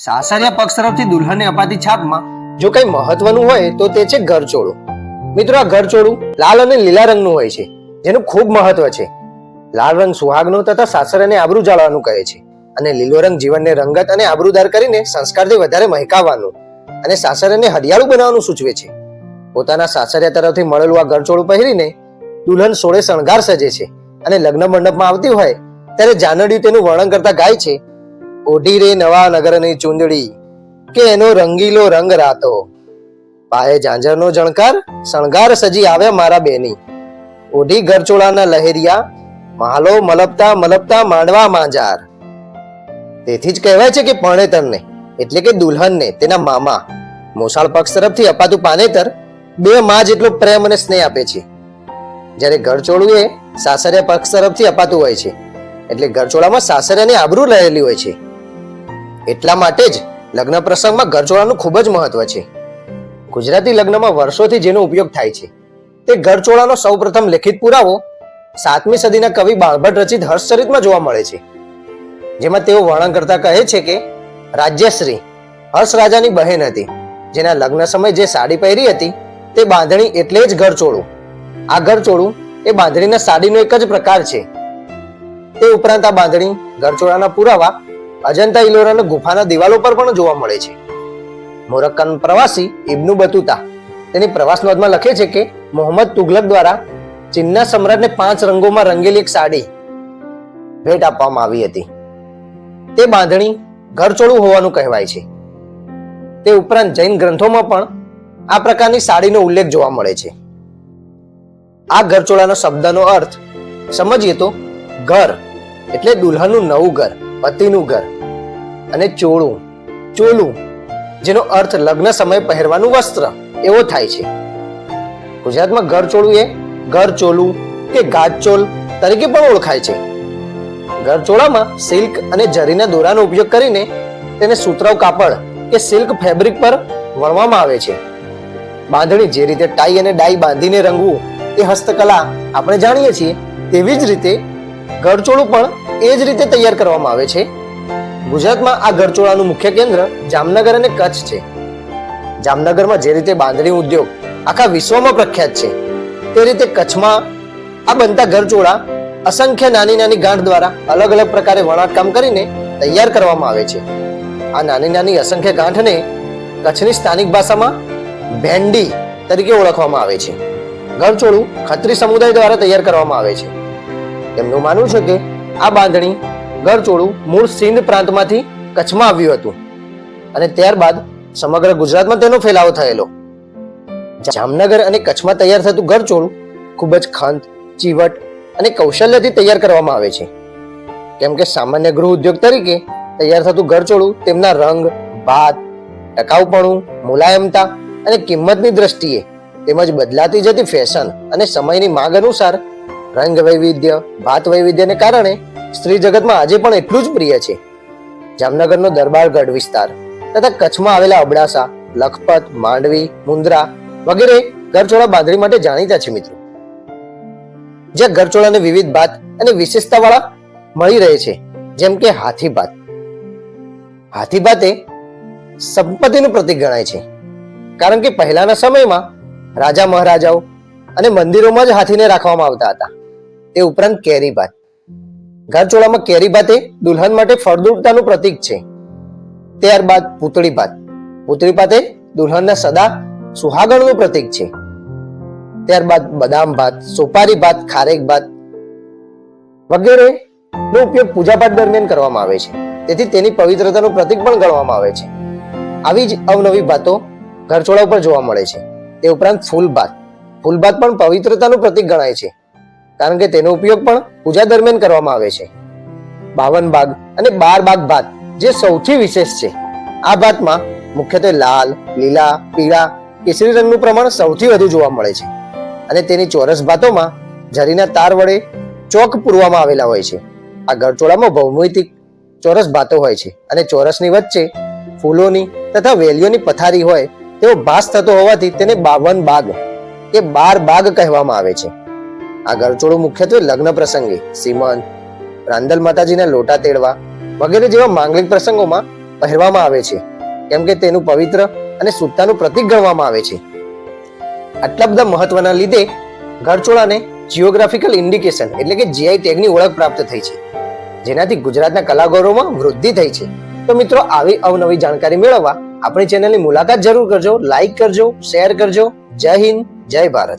સાસરિયા પક્ષ તરફથી દુલ્હનને અપાતી છાપમાં. જો કંઈ મહત્વનું હોય તો તે છે ઘરચોળું મિત્રો, આ ઘરચોળું લાલ અને લીલા રંગનું હોય છે, જેનું ખૂબ મહત્વ છે. લાલ રંગ સુહાગનો તથા સાસરાને આબરૂ જાળવાનું કહે છે અને લીલો રંગ જીવનને રંગત અને આબરૂદાર કરીને સંસ્કારથી વધારે મહેકાવવાનું અને સાસરાને હરિયાળું બનાવવાનું સૂચવે છે. પોતાના સાસરિયા તરફથી મળેલું આ ઘરચોળું પહેરીને દુલ્હન સોળે શણગાર સજે છે અને લગ્ન મંડપમાં આવતી હોય, ત્યારે જાનડિયું તેનું વર્ણન કરતા ગાય છે ઓઢી રે નવા નગરની ચૂંદડી, કે એનો રંગીલો રંગ રાતો. પાયે ઝાંઝરનો જણકાર, શણગાર સજી આવ્યા મારા બેની. ઓઢી ગરચોળાના લહેરિયા, માલો મલપતા મલપતા માંડવા માંજાર. તેથી જ કહેવાય છે કે પરણેતરને, એટલે કે દુલ્હનને, તેના મામા. મોસાળ પક્ષ તરફથી અપાતું પાનેતર, બે માં જેટલો પ્રેમ અને સ્નેહ આપે છે. જ્યારે ઘરચોળું એ સાસરિયા પક્ષ તરફથી અપાતું હોય છે, એટલે ઘરચોળામાં સાસરિયાની આબરૂ રહેલી હોય છે. એટલા માટે જ લગ્ન પ્રસંગમાં ઘરચોળાનું ખૂબ જ મહત્વ છે. ગુજરાતી લગ્નમાં વર્ષોથી જેનો ઉપયોગ થાય છે. તે ઘરચોળાનો સૌપ્રથમ લેખિત પુરાવો સાતમી સદીના કવિ બાળભટ્ટ રચિત હર્ષચરિતમાં જોવા મળે છે. જેમાં તેઓ વર્ણન કરતા કહે છે કે, રાજ્યશ્રી, હર્ષ રાજાની બહેન હતી. જેના લગ્ન સમયે જે સાડી પહેરી હતી, તે બાંધણી એટલે જ ઘરચોળું. આ ઘરચોળું એ બાંધણીના સાડીનો એક જ પ્રકાર છે. તે ઉપરાંત આ બાંધણી, ઘરચોળાના પુરાવા અજંતા ઇલોરાના ગુફાના દિવાલો પર પણ જોવા મળે છે. મોરક્કન પ્રવાસી ઇબ્નુ બતુતા તેની પ્રવાસ નોંધમાં લખે છે કે મોહમ્મદ તુગલક દ્વારા ચીનના સમ્રાટને પાંચ રંગોમાં રંગેલી એક સાડી ભેટ આપવામાં આવી હતી. તે બાંધણી ઘરચોળું હોવાનું કહેવાય છે. તે ઉપરાંત જૈન ગ્રંથોમાં પણ આ પ્રકારની સાડીનો ઉલ્લેખ જોવા મળે છે. આ ઘરચોળાનો શબ્દનો અર્થ સમજીએ તો ઘર એટલે દુલ્હનનું નવું ઘર. પતિનું ઘર અને ચોળું, ચોલું, જેનો અર્થ લગ્ન સમયે પહેરવાનું વસ્ત્ર, એવો થાય છે. ગુજરાતમાં ઘર ચોળું એ ઘર ચોલું કે ગાજચોલ તરીકે પણ ઓળખાય છે. ઘર ચોળામાં સિલ્ક અને જરીના દોરાનો ઉપયોગ કરીને તેને સુતરાઉ કાપડ કે સિલ્ક ફેબ્રિક પર વણવામાં આવે છે. બાંધણી જે રીતે ટાઈ અને ડાઈ બાંધીને રંગવું એ હસ્તકલા આપણે જાણીએ છીએ, તેવી જ રીતે ગરચોળું પણ એ જ રીતે તૈયાર કરવામાં આવે છે. ગુજરાતમાં આ ગરચોળાનું મુખ્ય કેન્દ્ર જામનગર અને કચ્છ છે. જામનગરમાં જે રીતે બાંધણી ઉદ્યોગ આખા વિશ્વમાં પ્રખ્યાત છે, તે રીતે કચ્છમાં આ બનતા ગરચોળા અસંખ્ય નાની નાની ગાંઠ દ્વારા અલગ અલગ પ્રકારે વણાટકામ કરીને તૈયાર કરવામાં આવે છે. આ નાની નાની અસંખ્ય ગાંઠને કચ્છની સ્થાનિક ભાષામાં ભેંડી તરીકે ઓળખવામાં આવે છે. ગરચોળું ખત્રી સમુદાય દ્વારા તૈયાર કરવામાં આવે છે. તેમનું માનવું છે કે આ બાંધણી ગરચોળું મૂળ સિંધ પ્રાંતમાંથી કચ્છમાં આવ્યું હતું. અને ત્યારબાદ સમગ્ર ગુજરાતમાં તેનો ફેલાવો થયેલો. જામનગર અને કચ્છમાં તૈયાર થતું ગરચોળું ખૂબ જ ખંત, ચીવટ અને કૌશલ્યથી તૈયાર કરવામાં આવે છે. કેમ કે સામાન્ય ગૃહ ઉદ્યોગ તરીકે તૈયાર થતું ગરચોળું તેમના રંગ, ભાત, ટકાઉપણું, મુલાયમતા અને કિંમતની દ્રષ્ટિએ તેમજ બદલાતી જતી ફેશન અને સમયની માંગ અનુસાર રંગ વૈવિધ્ય, ભાત વૈવિધ્યને કારણે સ્ત્રી જગતમાં આજે પણ એટલું જ પ્રિય છે. જામનગરનો દરબારગઢ વિસ્તાર તથા કચ્છમાં આવેલા અબડાસા, લખપત, માંડવી મુન્દ્રા વગેરે ગરચોળા બાંધણી માટે જાણીતા છે મિત્રો. જ્યાં ગરચોળાને વિવિધ ભાત અને વિશેષતાવાળા મળી રહે છે, જેમ કે હાથી ભાત. હાથી ભાત સંપત્તિનું પ્રતીક ગણાય છે, કારણ કે પહેલાના સમયમાં રાજા મહારાજાઓ અને મંદિરોમાં જ હાથીને રાખવામાં આવતા હતા. તે ઉપરાંત કેરી ભાત. ઘરચોળામાં કેરી ભાત એ દુલ્હન માટે ફળદ્રુપતાનું પ્રતીક છે. ત્યારબાદ પૂતળી ભાત. પૂતળી ભાત એ દુલ્હનના સદા સુહાગણનું પ્રતીક છે. ત્યારબાદ બદામ ભાત, સોપારી ભાત, ખારેક ભાત વગેરે નો ઉપયોગ પૂજાપાઠ દરમિયાન કરવામાં આવે છે. તેથી તેની પવિત્રતાનું પ્રતીક પણ ગણવામાં આવે છે. આવી જ અવનવી ભાતો ઘરચોળા ઉપર જોવા મળે છે. તે ઉપરાંત ફૂલભાત ફૂલભાત પણ પવિત્રતાનું પ્રતીક ગણાય છે. કારણ કે તેનો ઉપયોગ પણ પૂજા દરમિયાન કરવામાં આવે છે. બાવન બાગ અને બાર બાગ ભાત જે સૌથી વિશેષ છે. આ ભાતમાં મુખ્યત્વે લાલ, લીલા, પીળા, કેસરી રંગનું પ્રમાણ સૌથી વધુ જોવા મળે છે. અને તેની ચોરસ ભાતોમાં જરીના તાર વડે ચોક પૂરવામાં આવેલા હોય છે. આ ગરચોળામાં ભૌમિતિક ચોરસ ભાતો હોય છે અને ચોરસની વચ્ચે ફૂલોની તથા વેલીઓની પથારી હોય તેવો ભાસ થતો હોવાથી તેને બાવન બાગ કે બાર બાગ કહેવામાં આવે છે. આ ગરચોળું મુખ્યત્વે લગ્ન પ્રસંગે. સીમંત રાંદલ માતાજીના લોટા તેડવા વગેરે જેવા માંગલિક પ્રસંગોમાં પહેરવામાં આવે છે. કેમ કે તેનું પવિત્ર અને શુદ્ધતાનું પ્રતીક ગણવામાં આવે છે. આટલા બધા મહત્વના લીધે ગરચોળાને જીઓગ્રાફિકલ ઇન્ડિકેશન એટલે કે જીઆઈ ટેગની ઓળખ પ્રાપ્ત થઈ છે. જેનાથી ગુજરાતના કલાકારોમાં વૃદ્ધિ થઈ છે. તો મિત્રો, આવી અવનવી જાણકારી મેળવવા આપણી ચેનલની મુલાકાત જરૂર કરજો લાઈક કરજો શેર કરજો. જય હિન્દ, જય ભારત.